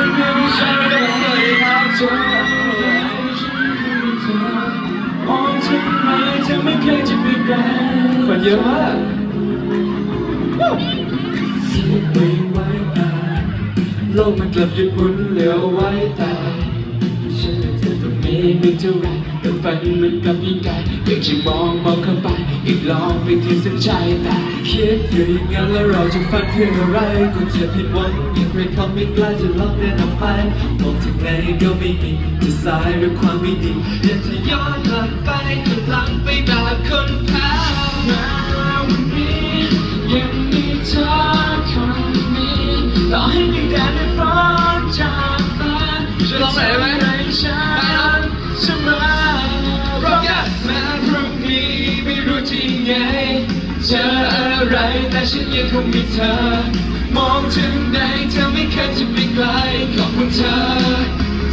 ครับเธอมองทำไมเธอไม่เคยจะไปไกลคนเยอะมากที่ไม่ไว้ตาโลกมันกลับหยุดหมุนเหลวไว้แต่ ไม่เท่าไรแต่ฝันมันกลับยิ่งไกลอยากจะมองมองเข้าไป อีกลองไปที่เส้นชัยแต่คิดอยู่อย่างนั้นแล้วเราจะฝันเพื่ออะไรก็จะผิดหวังยังใครเขาไม่กล้าจะลองเดินออกไปมองถึงไหนก็ไม่มีจะสายหรือความไม่ดีอยากจะย้อนกลับไปกำลังไปแบบคนแพ้มาวันนี้ยังมีเธอคนนี้ต่อให้มีแดดไม่ฟ้าจากฟ้าช่วยร้องหน่อยได้ไหมจะทำให้ ที่ไงเจออะไรแต่ฉันยังคงมีเธอ มองถึงใดเธอไม่เคยจะไปไกลขอบคุณเธอ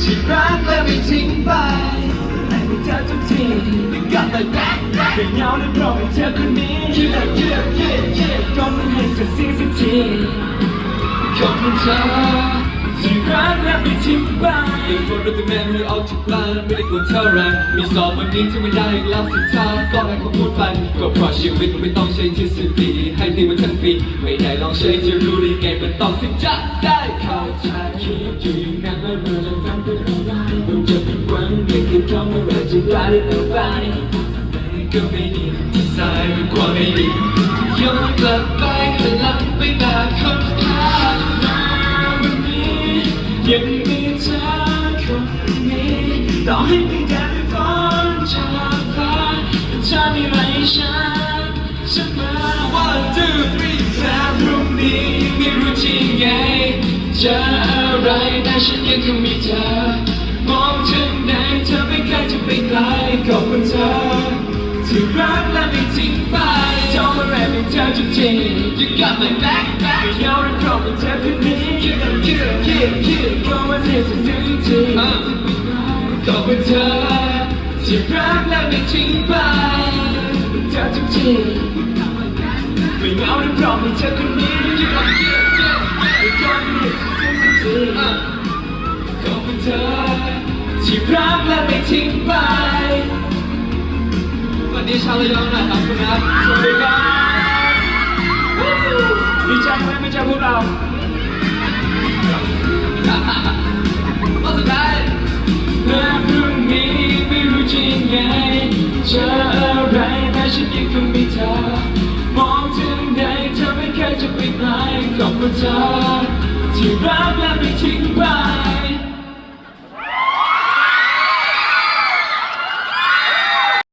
ที่รักและไม่ทิ้งไปให้เธอทุกทียังกลับมาแบ๊กแบ๊กเป็นเงาในเพราะเธอคนนี้เยี่ยมเยี่ยมเยี่ยมเยี่ยมก็ไม่ให้เธอเสียสักทีขอบคุณเธอ ทิ้งไปเป็นคนรักแม่ไม่ออกจากบ้านไม่ได้กลัวเท่าไรมีสอบวันนี้ที่ไม่ได้อีกแล้วสิท่าก็ให้เขาพูดไปก็เพราะชีวิตมันไม่ต้องใช้ทฤษฎีให้ตีมันทั้งปีไม่ได้ลองใช้จะรู้ได้ไงมันต้องสิจะได้เข้าใจคิดอยู่อย่างนั้นแล้วเราจะทำเป็นอะไรมันจะเป็นวันเพียงแค่เขาไม่ว่าจะได้หรือไม่ก็ไม่ดีที่สายเป็นความไม่ดีย้อนกลับไปแต่หลังไปแบบคนข้างหน้าวันนี้ยัง ให้มีแดดไม่ฟ้อนจากฟ้าเธอมีไรฉันเสมอ one two three แม้พรุ่งนี้ไม่รู้จริงไงเจออะไรแต่ฉันยังคงมีเธอ มองถึงไหนเธอไม่เคยจะไปไกลขอบคุณเธอ ที่รักและไม่ทิ้งไปทำอะไรไม่เจอจริงๆ You got my back back ไม่ยอมรับความเป็นเธอคนนี้ You got you you you ก็ว่าเธอจะซื้อจริงๆขอบคุณ เธอที่รักและไม่ทิ้งไปเธอจริงๆไม่เหงารับรองเป็นเธอคนนี้ You got you you you ก็ว่าเธอจะซื้อจริงขอบคุณเธอที่รักและไม่ทิ้งไปสวัสดีชาวระยองน่อยครับคุณครับสวัสดีครับดีใจไหมไม่เจอพวกเรา จะไปไกลกับเธอที่รักและไม่ทิ้งไป